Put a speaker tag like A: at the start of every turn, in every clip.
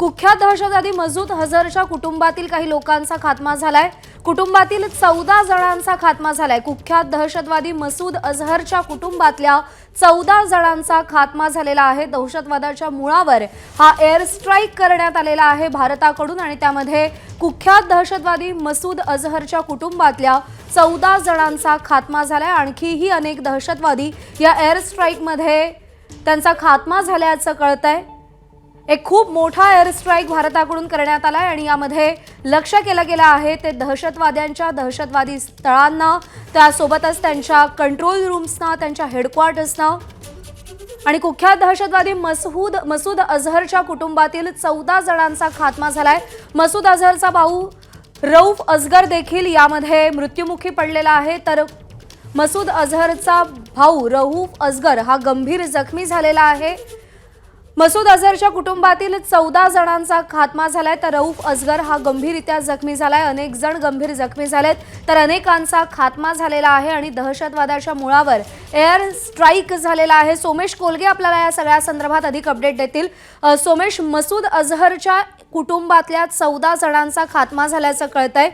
A: कुख्यात दहशतवादी मजूद हजरच्या कुटुंबातील काही लोकांचा खात्मा झालाय. कुटुंबातील चौदा जणांचा खात्मा झालाय. कुख्यात दहशतवादी मसूद अझहरच्या कुटुंबातल्या चौदा जणांचा खात्मा झालेला आहे. दहशतवादाच्या मुळावर हा एअर स्ट्राईक करण्यात आलेला आहे भारताकडून आणि त्यामध्ये कुख्यात दहशतवादी मसूद अझहरच्या कुटुंबातल्या चौदा जणांचा खात्मा झालाय. आणखीही अनेक दहशतवादी या एअर स्ट्राईकमध्ये त्यांचा खात्मा झाल्याचं कळतंय. एक खूप मोठा एअर स्ट्राईक भारताकडून करण्यात आलाय आणि यामध्ये लक्ष केलं गेलं आहे ते दहशतवाद्यांच्या दहशतवादी स्थळांना. त्यासोबतच त्यांच्या कंट्रोल रूम्सना त्यांच्या हेडक्वार्टर्सना आणि कुख्यात दहशतवादी मसूद मसूद अझहरच्या कुटुंबातील चौदा जणांचा खात्मा झालाय. मसूद अझहरचा भाऊ रऊफ अजगर देखील यामध्ये मृत्युमुखी पडलेला आहे. तर मसूद अझहरचा भाऊ रऊफ अजगर हा गंभीर जखमी झालेला आहे. मसूद अझहरच्या कुटुंबातील चौदा जणांचा खात्मा झालाय तर रऊफ अजगर हा गंभीररित्या जखमी झालाय. अनेक जण गंभीर जखमी झालेत तर अनेकांचा खात्मा झालेला आहे आणि दहशतवादाच्या मुळावर एअर स्ट्राईक झालेला आहे. सोमेश कोलगे आपल्याला या सगळ्या संदर्भात अधिक अपडेट देतील. सोमेश मसूद अझहरच्या कुटुंबातल्या चौदा जणांचा खात्मा झाल्याचं कळतंय.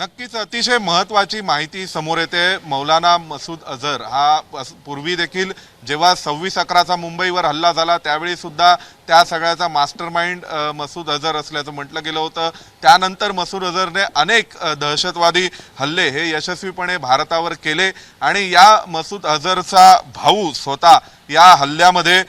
B: नक्कीच अतिशय महत्वाची माहिती समोर येते. मौलाना मसूद अझर हा पूर्वी देखील जेव्हा सव्वीस अकराचा मुंबईवर हल्ला झाला त्यावेळी सुद्धा त्या सगळ्याचा मास्टर माइंड मसूद अझर असल्याचं म्हटलं गेलं होतं. त्यानंतर मसूद अझरने अनेक दहशतवादी हल्ले हे यशस्वीपणे भारतावर केले आणि या मसूद अझरचा भाऊ स्वतः या हल्ल्यामध्ये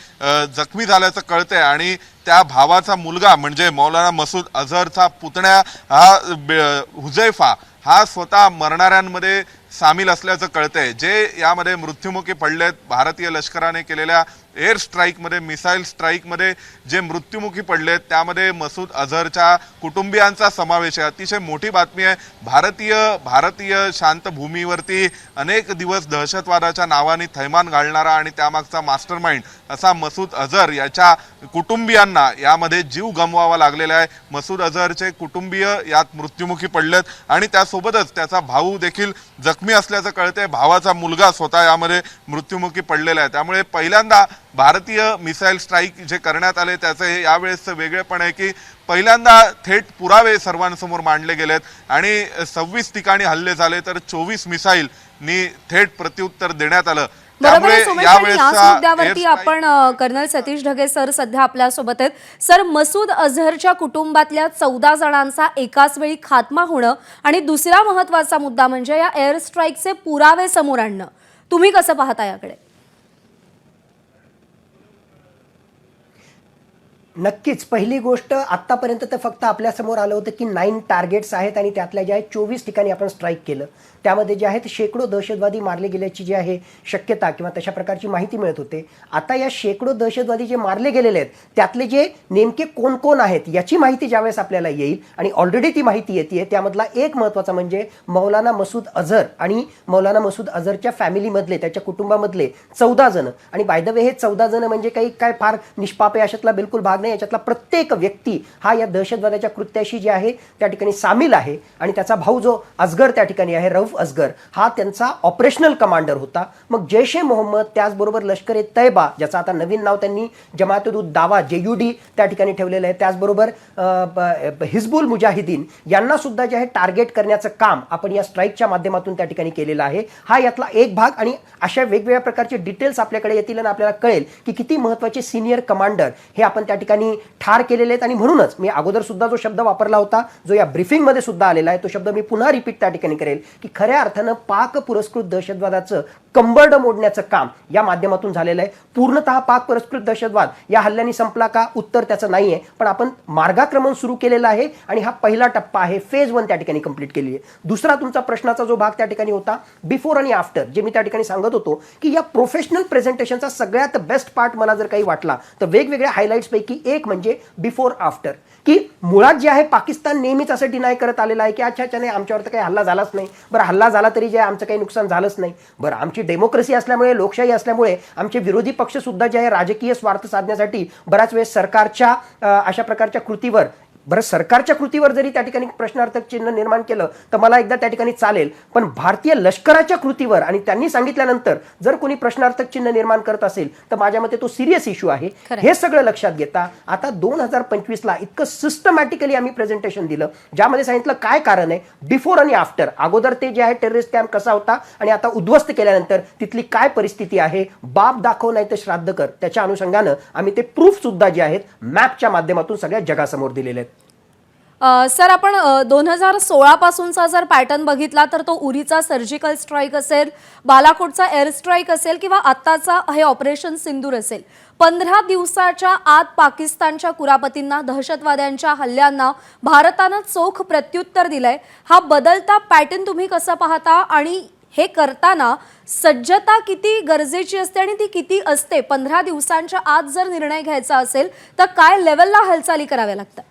B: जखमी झाल्याचं कळतंय आणि त्या भावाचा मुलगा म्हणजे मौलाना मसूद अझरचा पुतण्या हा बे- हुजैफा हा स्वतः मरणाऱ्यांमध्ये सामील असल्याचं कळतंय. जे यामध्ये मृत्युमुखी पडलेत भारतीय लष्कराने केलेल्या एअर स्ट्राईकमध्ये मिसाईल स्ट्राईकमध्ये जे मृत्युमुखी पडलेत त्यामध्ये मसूद अझहरच्या कुटुंबियांचा समावेश आहे. अतिशय मोठी बातमी आहे. भारतीय भारतीय शांत भूमीवरती अनेक दिवस दहशतवादाच्या नावाने थैमान घालणारा आणि त्यामागचा मास्टर माइंड असा मसूद अझहर याच्या कुटुंबियांना यामध्ये जीव गमवावा लागलेला आहे. मसूद अझहरचे कुटुंबीय यात मृत्युमुखी पडलेत आणि त्यासोबतच त्याचा भाऊ देखील जखमी असल्याचं कळतंय. भावाचा मुलगा स्वतः यामध्ये मृत्युमुखी पडलेला आहे. त्यामुळे पहिल्यांदा भारतीय मिसाईल स्ट्राईक जे करण्यात आले त्याचं हे यावेळेसचं वेगळेपण आहे की पहिल्यांदा थेट पुरावे सर्वांसमोर मांडले गेलेत आणि सव्वीस ठिकाणी हल्ले झाले तर चोवीस मिसाईलनी थेट प्रत्युत्तर देण्यात आलं.
A: बरोबर आहे
B: त्यामुळे
A: सोमेश आणि याच
B: यावेळेसचा
A: मुद्द्यावरती आपण कर्नल सतीश ढगे सर सध्या आपल्यासोबत आहेत. सर मसूद अझहरच्या कुटुंबातल्या चौदा जणांचा एकाच वेळी खात्मा होणं आणि दुसरा महत्त्वाचा मुद्दा म्हणजे या एअर स्ट्राईकचे पुरावे समोर आणणं. तुम्ही कसं पाहता याकडे?
C: नक्कीच. पहिली गोष्ट आत्तापर्यंत तर फक्त आपल्यासमोर आलं होतं की नाईन टार्गेट्स आहेत आणि त्यातल्या ज्या आहेत चोवीस ठिकाणी आपण स्ट्राईक केलं. त्यामध्ये जे आहेत शेकडो दहशतवादी मारले गेल्याची जी आहे शक्यता किंवा तशा प्रकारची माहिती मिळत होते. आता या शेकडो दहशतवादी जे मारले गेलेले आहेत त्यातले जे नेमके कोण कोण आहेत याची माहिती ज्यावेळेस आपल्याला येईल आणि ऑलरेडी ती माहिती येते त्यामधला एक महत्त्वाचा म्हणजे मौलाना मसूद अझर आणि मौलाना मसूद अझरच्या फॅमिलीमधले त्याच्या कुटुंबामधले चौदा जण. आणि बाय द वे हे चौदा जण म्हणजे काही काय फार निष्पापे अशातला बिलकुल भाग नाही याच्यातला प्रत्येक व्यक्ती हा या दहशतवादाच्या कृत्याशी जे आहे त्या ठिकाणी सामील आहे. आणि त्याचा भाऊ जो अजगर त्या ठिकाणी आहे रऊफ अजगर हा त्यांचा ऑपरेशनल कमांडर होता. मग जैश ए मोहम्मद त्याचबरोबर लष्कर ए तैबा ज्याचं आता नवीन नाव त्यांनी जमातुद दावा जे यू डी त्या ठिकाणी ठेवलेलं आहे. त्याचबरोबर हिजबुल मुजाहिदीन यांना सुद्धा जे आहे टार्गेट करण्याचं काम आपण या स्ट्राईकच्या माध्यमातून त्या ठिकाणी केलेलं आहे. हा यातला एक भाग आणि अशा वेगवेगळ्या प्रकारचे डिटेल्स आपल्याकडे येतील आणि आपल्याला कळेल की किती महत्त्वाचे सिनियर कमांडर हे आपण त्या ठिकाणी ठार केलेले आहेत आणि म्हणूनच मी अगोदर सुद्धा जो शब्द वापरला होता जो या ब्रिफिंगमध्ये सुद्धा आलेला आहे तो शब्द मी पुन्हा रिपीट त्या ठिकाणी करेल की खऱ्या अर्थानं पाक पुरस्कृत दहशतवादाचं कंबरड मोडण्याचं काम या माध्यमातून झालेलं आहे. पूर्णतः पाक पुरस्कृत दहशतवाद. या हल्ल्याने संपला का? उत्तर त्याचं नाही आहे पण आपण मार्गाक्रमण सुरू केलेलं आहे आणि हा पहिला टप्पा आहे. फेज वन त्या ठिकाणी कंप्लीट केली आहे. दुसरा तुमचा प्रश्नाचा जो भाग त्या ठिकाणी होता बिफोर आणि आफ्टर जे मी त्या ठिकाणी सांगत होतो की या प्रोफेशनल प्रेझेंटेशनचा सगळ्यात बेस्ट पार्ट मला जर काही वाटला तर वेगवेगळ्या हायलाईट्स पैकी एक म्हणजे बिफोर आफ्टर की मुळात जे आहे पाकिस्तान नेहमीच असं डिनाय करत आलेलं आहे की अच्छा अच्छा नाही आमच्यावर तर काही हल्ला झालाच नाही. बरं हल्ला झाला तरी जे आमचं काही नुकसान झालंच नाही. बरं आमची डेमोक्रेसी असल्यामुळे लोकशाही असल्यामुळे आमचे विरोधी पक्ष सुद्धा जे आहे राजकीय स्वार्थ साधण्यासाठी बऱ्याच वेळेस सरकारच्या अशा प्रकारच्या कृतीवर बरं सरकारच्या कृतीवर जरी त्या ठिकाणी प्रश्नार्थक चिन्ह निर्माण केलं तर मला एकदा त्या ठिकाणी चालेल. पण भारतीय लष्कराच्या कृतीवर आणि त्यांनी सांगितल्यानंतर जर कोणी प्रश्नार्थक चिन्ह निर्माण करत असेल तर माझ्या मते तो सिरियस इश्यू आहे. हे सगळं लक्षात घेता आता दोन हजार पंचवीसला इतकं सिस्टमॅटिकली आम्ही प्रेझेंटेशन दिलं ज्यामध्ये सांगितलं काय कारण आहे? बिफोर आणि आफ्टर अगोदर ते जे आहे टेररिस्ट कॅम्प कसा होता आणि आता उद्ध्वस्त केल्यानंतर तिथली काय परिस्थिती आहे? बाप दाखव नाही तर श्राद्ध कर. त्याच्या अनुषंगानं आम्ही ते प्रूफ सुद्धा जे आहेत मॅपच्या माध्यमातून सगळ्या जगासमोर दिलेले आहेत.
A: सर आपण दोन हजार सोळा पासूनचा जर पॅटर्न बघितला तर तो उरीचा सर्जिकल स्ट्राईक असेल बालाकोटचा एअर स्ट्राईक असेल किंवा आत्ताचा हे ऑपरेशन सिंदूर असेल पंधरा दिवसाच्या आत पाकिस्तानच्या कुरापतींना दहशतवाद्यांच्या हल्ल्यांना भारतानं चोख प्रत्युत्तर दिलंय. हा बदलता पॅटर्न तुम्ही कसं पाहता आणि हे करताना सज्जता किती गरजेची असते आणि ती किती असते? पंधरा दिवसांच्या आत जर निर्णय घ्यायचा असेल तर काय लेवलला हालचाली कराव्या लागतात?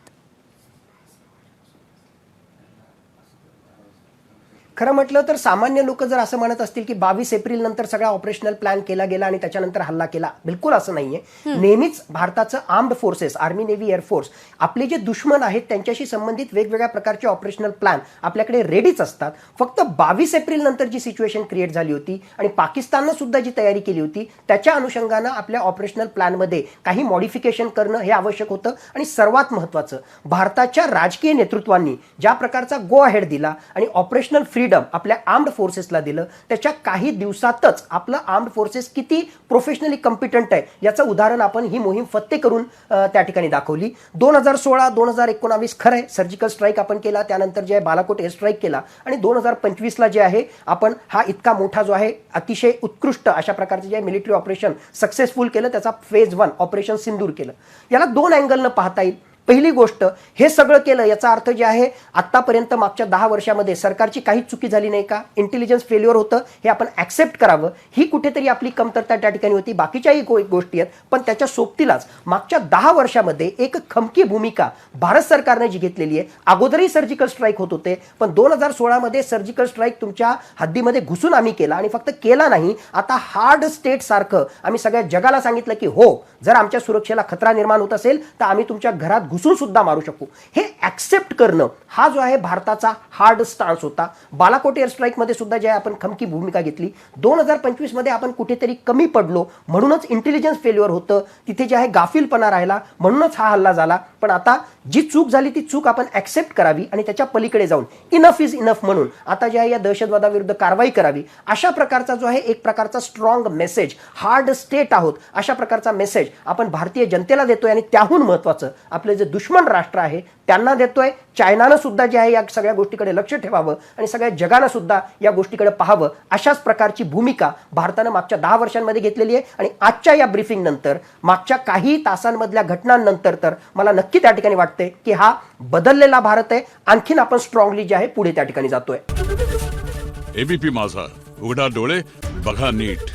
C: खरं म्हटलं तर सामान्य लोक जर असं म्हणत असतील की बावीस एप्रिल नंतर सगळा ऑपरेशनल प्लॅन केला गेला आणि त्याच्यानंतर हल्ला केला बिलकुल असं नाहीये. नेहमीच भारताचं armed forces army navy air force आपले जे दुश्मन आहेत त्यांच्याशी संबंधित वेगवेगळ्या प्रकारचे ऑपरेशनल प्लॅन आपल्याकडे रेडीच असतात. फक्त बावीस एप्रिल नंतर जी सिच्युएशन क्रिएट झाली होती आणि पाकिस्ताननं सुद्धा जी तयारी केली होती त्याच्या अनुषंगानं आपल्या ऑपरेशनल प्लॅनमध्ये काही मॉडिफिकेशन करणं हे आवश्यक होतं आणि सर्वात महत्त्वाचं भारताच्या राजकीय नेतृत्वांनी ज्या प्रकारचा गो अहेड दिला आणि ऑपरेशनल फ्रीडम आपल्या आर्म्ड फोर्सेसला दिलं त्याच्या काही दिवसातच आपलं आर्म्ड फोर्सेस किती प्रोफेशनली कम्पिटंट आहे याचं उदाहरण आपण ही मोहीम फत्ते करून त्या ठिकाणी दाखवली. दोन हजार सोळा दोन हजार एकोणावीस खरं आहे सर्जिकल स्ट्राईक आपण केला त्यानंतर जे आहे बालाकोट एअर स्ट्राईक केला आणि दोन हजार पंचवीसला जे आहे आपण हा इतका मोठा जो आहे अतिशय उत्कृष्ट अशा प्रकारचे जे मिलिटरी ऑपरेशन सक्सेसफुल केलं त्याचा फेज वन ऑपरेशन सिंदूर केलं. याला दोन अँगलनं पाहता येईल. पहिली गोष्ट हे सगळं केलं याचा अर्थ जे आहे आतापर्यंत मागच्या दहा वर्षामध्ये सरकारची काही चुकी झाली नाही का? इंटेलिजन्स फेल्युअर होतं हे आपण ऍक्सेप्ट करावं. ही कुठेतरी आपली कमतरता त्या ठिकाणी होती. बाकीच्याही गो- गोष्टी आहेत पण त्याच्या सोबतीलाच मागच्या दहा वर्षामध्ये एक खमकी भूमिका भारत सरकारने जी घेतलेली आहे अगोदरही सर्जिकल स्ट्राईक होत होते पण दोन हजार सोळामध्ये सर्जिकल स्ट्राईक तुमच्या हद्दीमध्ये घुसून आम्ही केला आणि फक्त केला नाही. आता हार्ड स्टेट सारखं आम्ही सगळ्या जगाला सांगितलं की हो जर आमच्या सुरक्षेला खतरा निर्माण होत असेल तर आम्ही तुमच्या घरात घुसून सुद्धा मारू शकू. हे ऍक्सेप्ट करणं हा जो आहे भारताचा हार्ड स्टान्स होता. बालाकोट एअर स्ट्राईकमध्ये सुद्धा जे आपण खमकी भूमिका घेतली. दोन हजार पंचवीसमध्ये आपण कुठेतरी कमी पडलो. म्हणूनच इंटेलिजन्स फेल्युअर होतं. तिथे जे आहे गाफीलपणा राहिला. म्हणूनच हा हल्ला झाला. पण आता जी चूक झाली ती चूक आपण ऍक्सेप्ट करावी आणि त्याच्या पलीकडे जाऊन इनफ इज इनफ म्हणून आता जे आहे या दहशतवादाविरुद्ध कारवाई करावी. अशा प्रकारचा जो आहे एक प्रकारचा स्ट्रॉंग मेसेज हार्ड स्टेट आहोत. अशा प्रकारचा मेसेज आपण भारतीय जनतेला देतोय आणि त्याहून महत्वाचं आपले जे दुश्मन राष्ट्र आहे त्यांना देतोय. चायनानं सुद्धा जे आहे या सगळ्या गोष्टीकडे लक्ष ठेवावं आणि सगळ्या जगानं सुद्धा या गोष्टीकडे पाहावं अशाच प्रकारची भूमिका भारतानं मागच्या दहा वर्षांमध्ये घेतलेली आहे. आणि आजच्या या ब्रीफिंग नंतर मागच्या काही तासांमधल्या घटनांनंतर तर मला नक्की त्या ठिकाणी वाटते की हा बदललेला भारत आहे. आणखीन आपण स्ट्रॉंगली जे आहे पुढे त्या ठिकाणी जातोय.
D: एबीपी माझा उघडा डोळे बघा नीट.